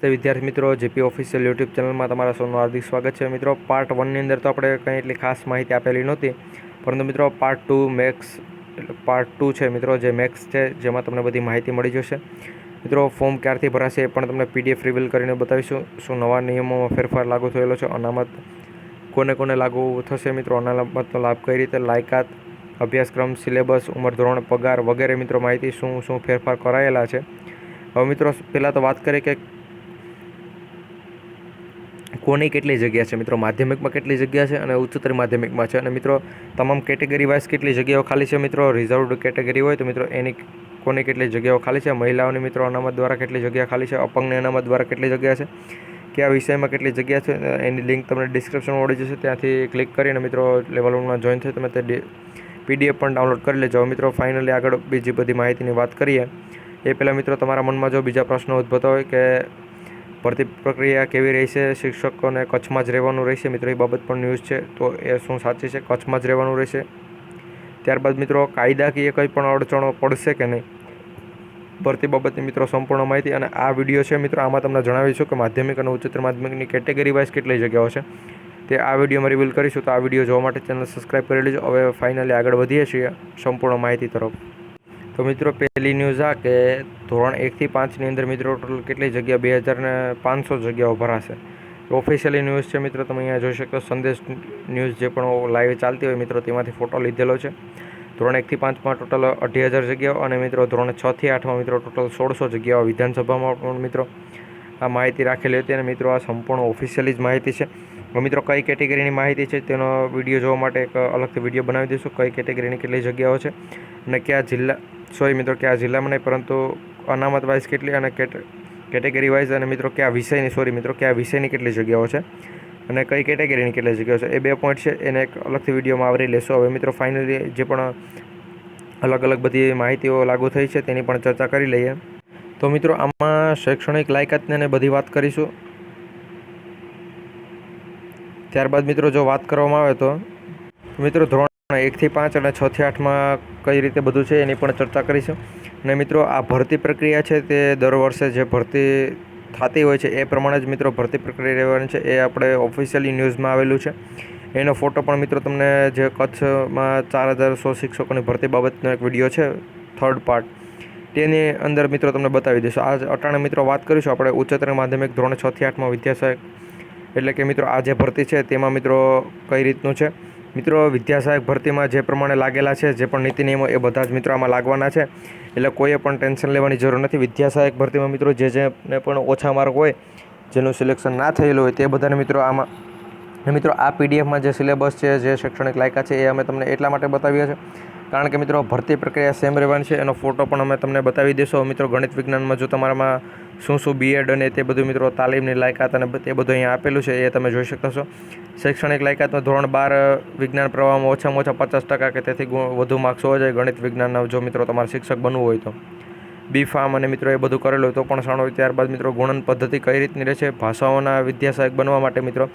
તે વિદ્યાર્થી મિત્રો, જેપી ઓફિશિયલ યુટ્યુબ ચેનલમાં તમારા સૌનું હાર્દિક સ્વાગત છે. મિત્રો પાર્ટ વનની અંદર તો આપણે કંઈ એટલી ખાસ માહિતી આપેલી નહોતી, પરંતુ મિત્રો part two max part two છે મિત્રો, જે મેક્સ છે, જેમાં તમને બધી માહિતી મળી જશે. મિત્રો ફોર્મ ક્યારથી ભરાશે એ પણ તમને પીડીએફ રિવીલ કરીને બતાવીશું. શું નવા નિયમોમાં ફેરફાર લાગુ થયેલો છે, અનામત કોને કોને લાગુ થશે મિત્રો, અનામતનો લાભ કઈ રીતે, લાયકાત, અભ્યાસક્રમ, સિલેબસ, ઉંમર, ધોરણ, પગાર વગેરે મિત્રો માહિતી શું શું ફેરફાર કરાયેલા છે. હવે મિત્રો, પહેલાં તો વાત કરીએ કે કોની કેટલી જગ્યા છે મિત્રો? માધ્યમિકમાં કેટલી જગ્યા છે અને ઉચ્ચતર માધ્યમિકમાં છે? અને મિત્રો, તમામ કેટેગરી વાઇઝ કેટલી જગ્યાઓ ખાલી છે મિત્રો? રિઝર્વડ કેટેગરી હોય તો મિત્રો, એની કોની કેટલી જગ્યાઓ ખાલી છે? મહિલાઓની મિત્રો, અનામત દ્વારા કેટલી જગ્યા ખાલી છે? અપંગની અનામત દ્વારા કેટલી જગ્યા છે? કયા વિષયમાં કેટલી જગ્યા છે? એની લિંક તમને ડિસ્ક્રિપ્શનમાં મળી જશે. ત્યાંથી ક્લિક કરીને મિત્રો લેવલ વનમાં જોઈન થઈ તમે તે પીડીએફ પણ ડાઉનલોડ કરી લેજો. મિત્રો, ફાઇનલી આગળ બીજી બધી માહિતીની વાત કરીએ. એ પહેલાં મિત્રો, તમારા મનમાં જો બીજા પ્રશ્નો ઉદ્ભવતા હોય કે ભરતી પ્રક્રિયા કેવી રહેશે? શિક્ષકોને કચ્છમાં જ રહેવાનું રહેશે? મિત્રો, એ બાબત પણ ન્યૂઝ છે, તો એ શું સાચી છે? કચ્છમાં જ રહેવાનું રહેશે. ત્યારબાદ મિત્રો, કાયદાકીય કંઈ પણ અડચણો પડશે કે નહીં? ભરતી બાબતની મિત્રો સંપૂર્ણ માહિતી અને આ વીડિયો છે મિત્રો, આમાં તમને જણાવીશું કે માધ્યમિક અને ઉચ્ચતર માધ્યમિકની કેટેગરી વાઇઝ કેટલી જગ્યાઓ છે. તે આ વિડીયોમાં રિવીલ કરીશું, તો આ વીડિયો જોવા માટે ચેનલ સબસ્ક્રાઈબ કરી લેજો. હવે ફાઇનલી આગળ વધીએ છીએ, સંપૂર્ણ માહિતી તરફ. તો મિત્રો, પહેલી ન્યૂઝ આ કે ધોરણ એકથી પાંચની અંદર મિત્રો ટોટલ કેટલી જગ્યા? બે હજારને પાંચસો જગ્યાઓ ભરાશે ઓફિશિયલી ન્યૂઝ છે મિત્રો, તમે અહીંયા જોઈ શકો સંદેશ ન્યૂઝ જે પણ લાઈવ ચાલતી હોય મિત્રો, તેમાંથી ફોટો લીધેલો છે. ધોરણ એકથી પાંચમાં ટોટલ અઢી હજાર જગ્યાઓ અને મિત્રો, ધોરણ છથી આઠમાં મિત્રો ટોટલ સોળસો જગ્યાઓ વિધાનસભામાં પણ મિત્રો, આ માહિતી રાખેલી હતી અને મિત્રો, આ સંપૂર્ણ ઓફિશિયલી જ માહિતી છે. મિત્રો, કઈ કેટેગરીની માહિતી છે તેનો વીડિયો જોવા માટે એક અલગથી વીડિયો બનાવી દઈશું. કઈ કેટેગરીની કેટલી જગ્યાઓ છે અને કયા જિલ્લા સોરી મિત્રો કયા જિલ્લામાં નહીં, પરંતુ અનામત વાઇઝ કેટલી અને કેટેગરી વાઇઝ અને મિત્રો કયા વિષયની, સોરી મિત્રો કયા વિષયની કેટલી જગ્યાઓ છે અને કઈ કેટેગરીની કેટલી જગ્યાઓ છે. એ બે પોઈન્ટ છે, એને એક અલગથી વિડીયોમાં આવરી લેશો. હવે મિત્રો ફાઇનલી જે પણ અલગ અલગ બધી માહિતીઓ લાગુ થઈ છે તેની પણ ચર્ચા કરી લઈએ. તો મિત્રો આમાં શૈક્ષણિક લાયકાતને બધી વાત કરીશું. ત્યારબાદ મિત્રો જો વાત કરવામાં આવે તો, મિત્રો ધોરણ એકથી પાંચ અને છથી આઠમાં કઈ રીતે બધું છે એની પણ ચર્ચા કરીશું. અને મિત્રો, આ ભરતી પ્રક્રિયા છે તે દર વર્ષે જે ભરતી થતી હોય છે એ પ્રમાણે જ મિત્રો ભરતી પ્રક્રિયા રહેવાની છે એ આપણે ઓફિશિયલી ન્યૂઝમાં આવેલું છે. એનો ફોટો પણ મિત્રો તમને જે કચ્છમાં ચાર હજાર સો શિક્ષકોની ભરતી બાબતનો એક વીડિયો છે થર્ડ પાર્ટ તેની અંદર મિત્રો તમને બતાવી દઈશું. આ અટાણે મિત્રો વાત કરીશું આપણે ઉચ્ચતર માધ્યમિક ધોરણ છથી આઠમાં વિદ્યાસહાયક. એટલે કે મિત્રો આ જે ભરતી છે તેમાં મિત્રો કઈ રીતનું છે? મિત્રો વિદ્યાસહાયક ભરતીમાં જે પ્રમાણે લાગેલા છે, જે પણ નીતિ નિયમો એ બધા જ મિત્રો આમાં લાગવાના છે. એટલે કોઈએ પણ ટેન્શન લેવાની જરૂર નથી. વિદ્યાસહાયક ભરતીમાં મિત્રો, જે જેને પણ ઓછા માર્ક હોય, જેનું સિલેક્શન ના થયેલું હોય, તે બધાને મિત્રો આમાં, મિત્રો આ પીડીએફમાં જે સિલેબસ છે, જે શૈક્ષણિક લાયકા છે, એ અમે તમને એટલા માટે બતાવ્યા છે કારણ કે મિત્રો, ભરતી પ્રક્રિયા સેમ રહેવાની છે. એનો ફોટો પણ અમે તમને બતાવી દેશો મિત્રો, ગણિત વિજ્ઞાનમાં જો તમારામાં શું શું બીએડ અને તે બધું મિત્રો તાલીમની લાયકાત અને તે બધું અહીંયા આપેલું છે, એ તમે જોઈ શકો છો શૈક્ષણિક લાયકાતમાં ધોરણ બાર, વિજ્ઞાન પ્રવાહમાં ઓછામાં ઓછા પચાસ ટકા કે તેથી વધુ માર્ક્સ હોવા જોઈએ. ગણિત વિજ્ઞાનના જો મિત્રો તમારે શિક્ષક બનવું હોય તો. બી ફાર્મ અને મિત્રો એ બધું કરેલું હોય તો પણ સાણો ત્યારબાદ મિત્રો ગુણન પદ્ધતિ કઈ રીતની રહેશે ભાષાઓના વિદ્યાસહાયક બનવા માટે મિત્રો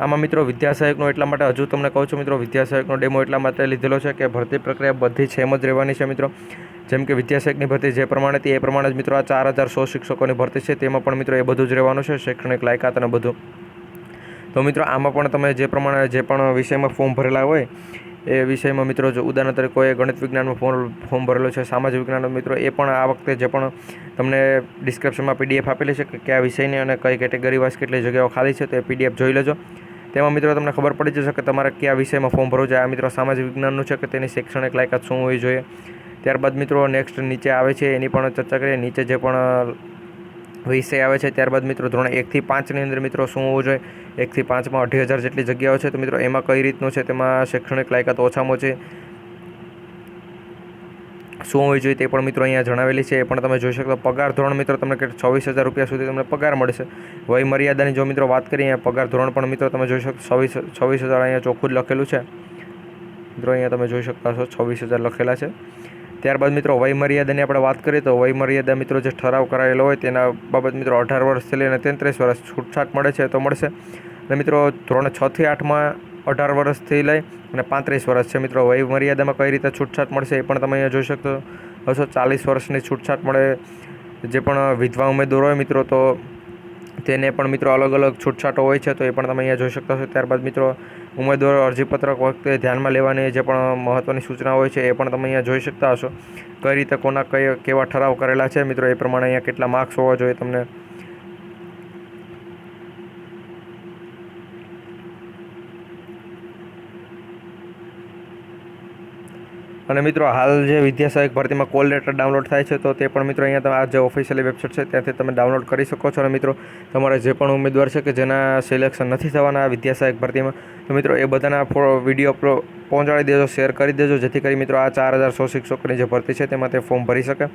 આમાં મિત્રો વિદ્યાસહાયકનો એટલા માટે હજુ તમને કહું છું મિત્રો, વિદ્યાસહાયકનો ડેમો એટલા માટે લીધેલો છે કે ભરતી પ્રક્રિયા બધી સેમ જ રહેવાની છે મિત્રો. જેમ કે વિદ્યાસહાયકની ભરતી જે પ્રમાણે હતી એ પ્રમાણે જ મિત્રો આ ચાર હજાર સો શિક્ષકોની ભરતી છે, તેમાં પણ મિત્રો એ બધું જ રહેવાનું છે, શૈક્ષણિક લાયકાત અને બધું. તો મિત્રો આમાં પણ તમે જે પ્રમાણે જે પણ વિષયમાં ફોર્મ ભરેલા હોય, એ વિષયમાં મિત્રો જો ઉદાહરણ તરીકે કોઈ ગણિત વિજ્ઞાનમાં ફોર્મ ફોર્મ ભરેલો છે, સામાજિક વિજ્ઞાનનો મિત્રો એ પણ આ વખતે જે પણ તમને ડિસ્ક્રિપ્શનમાં પીડીએફ આપેલી છે કે કયા વિષયની અને કઈ કેટેગરી વાઇઝ કેટલી જગ્યાઓ ખાલી છે, તે પીડીએફ જોઈ લેજો. તેમાં મિત્રો તમને ખબર પડી જશે કે તમારે કયા વિષયમાં ફોર્મ ભરવું જોઈએ આ મિત્રો સામાજિક વિજ્ઞાનનું છે કે તેની શૈક્ષણિક લાયકાત શું હોવી જોઈએ. ત્યારબાદ મિત્રો નેક્સ્ટ નીચે આવે છે, એની પણ ચર્ચા કરીએ. નીચે જે પણ વિષય આવે છે, ત્યારબાદ મિત્રો ધોરણ એકથી પાંચની અંદર મિત્રો શું હોવું જોઈએ? એકથી પાંચમાં અઢી હજાર જેટલી જગ્યાઓ છે. તો મિત્રો એમાં કઈ રીતનું છે? તેમાં શૈક્ષણિક લાયકાત ઓછામાં ઓછી શું હોવી જોઈએ તે પણ મિત્રો અહીંયા જણાવેલી છે. એ પણ તમે જોઈ શકો પગાર ધોરણ મિત્રો તમને કે છવ્વીસ હજાર રૂપિયા સુધી તમને પગાર મળશે. વય મર્યાદાની જો મિત્રો વાત કરીએ, અહીંયા પગાર ધોરણ પણ મિત્રો તમે જોઈ શકો છવ્વીસ છવ્વીસ હજાર અહીંયા ચોખ્ખું જ લખેલું છે. મિત્રો અહીંયા તમે જોઈ શકતા છો છવ્વીસ હજાર લખેલા છે. ત્યારબાદ મિત્રો વયમર્યાદાની આપણે વાત કરીએ તો વયમર્યાદા મિત્રો જે ઠરાવ કરાયેલો હોય તેના બાબત મિત્રો અઢાર વર્ષથી લઈને તેત્રીસ વર્ષ છૂટછાટ મળે છે તો મળશે. અને મિત્રો ધોરણ છથી આઠમાં અઢાર વર્ષથી લઈ અને પાંત્રીસ વર્ષ છે. મિત્રો, વય મર્યાદામાં કઈ રીતે છૂટછાટ મળશે એ પણ તમે અહીંયા જોઈ શકતો હશો ચાલીસ વર્ષની છૂટછાટ મળે. જે પણ વિધવા ઉમેદવાર હોય મિત્રો, તો તેને પણ મિત્રો અલગ અલગ છૂટછાટો હોય છે, તો એ પણ તમે અહીંયા જોઈ શકતા છો ત્યારબાદ મિત્રો, ઉમેદવારો અરજીપત્રક વખતે ધ્યાનમાં લેવાની જે પણ મહત્ત્વની સૂચના હોય છે, એ પણ તમે અહીંયા જોઈ શકતા હશો. કઈ રીતે કોના કઈ, કેવા ઠરાવ કરેલા છે, મિત્રો, એ પ્રમાણે અહીંયા કેટલા માર્ક્સ હોવા જોઈએ તમને અને મિત્રો, હાલ જે વિદ્યા સહાયક ભરતીમાં કોલ લેટર ડાઉનલોડ થાય છે, તો તે પણ મિત્રો અહીંયા તમે આ જે ઓફિશિયલી વેબસાઇટ છે, ત્યાંથી તમે ડાઉનલોડ કરી શકો છો. અને મિત્રો, તમારે જે પણ ઉમેદવાર છે કે જેના સિલેક્શન નથી થવાના આ વિદ્યા સહાયક ભરતીમાં, તો મિત્રો, એ બધાના વીડિયો પહોંચાડી દેજો શેર કરી દેજો, જેથી કરી મિત્રો, આ ચાર હજાર સો શિક્ષકોની જે ભરતી છે, તેમાં તે ફોર્મ ભરી શકે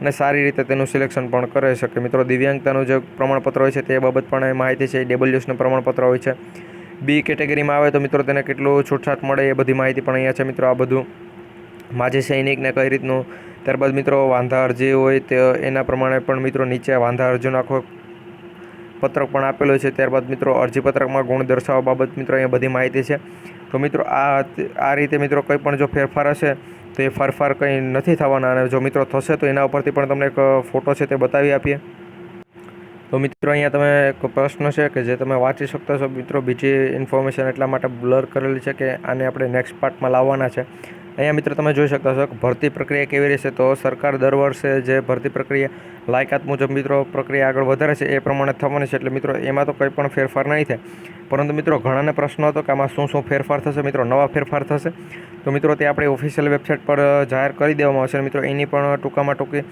અને સારી રીતે તેનું સિલેક્શન પણ કરી શકે. મિત્રો, દિવ્યાંગતાનું જે પ્રમાણપત્ર હોય છે, તે બાબત પણ માહિતી છે ડબલ્યુએસનું પ્રમાણપત્ર હોય છે. બી કેટેગરીમાં આવે, તો મિત્રો, તેને કેટલું છૂટછાટ મળે, એ બધી માહિતી પણ અહીંયા છે. મિત્રો, આ બધું માજી સૈનિકને કઈ રીતનું ત્યારબાદ મિત્રો વાંધા અરજી હોય તે એના પ્રમાણે પણ મિત્રો નીચે વાંધા અરજીનો આખો પત્રક પણ આપેલો છે. ત્યારબાદ મિત્રો અરજી પત્રકમાં ગુણ દર્શાવવા બાબત મિત્રો અહીંયા બધી માહિતી છે. તો મિત્રો આ આ રીતે મિત્રો કંઈ પણ જો ફેરફાર હશે તો એ ફેરફાર કંઈ નથી થવાના અને જો મિત્રો થશે તો એના ઉપરથી પણ તમને એક ફોટો છે તે બતાવી આપીએ. તો મિત્રો અહીંયા તમે એક પ્રશ્ન છે કે જે તમે વાંચી શકતા છો, મિત્રો બીજી ઇન્ફોર્મેશન એટલા માટે બ્લર કરેલી છે કે આને આપણે નેક્સ્ટ પાર્ટમાં લાવવાના છે. અહીંયા મિત્રો તમે જોઈ શકતા છો કે ભરતી પ્રક્રિયા કેવી રહેશે? તો સરકાર દર વર્ષે જે ભરતી પ્રક્રિયા લાયકાત મુજબ મિત્રો પ્રક્રિયા આગળ વધારે છે, એ પ્રમાણે થવાની છે. એટલે મિત્રો એમાં તો કંઈ પણ ફેરફાર નહીં થાય. પરંતુ મિત્રો ઘણાને પ્રશ્ન હતો કે આમાં શું શું ફેરફાર થશે? મિત્રો નવા ફેરફાર થશે. તો મિત્રો તે આપણી ઓફિશિયલ વેબસાઇટ પર જાહેર કરી દેવામાં આવશે. મિત્રો એની પણ ટૂંકામાં ટૂંકી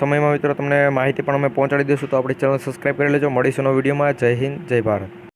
સમયમાં મિત્રો તમને માહિતી પણ અમે પહોંચાડી દઈશું. તો આપણી ચેનલ સબસ્ક્રાઈબ કરી લેજો. મળીશું નવા વિડીયોમાં. જય હિન્દ, જય ભારત.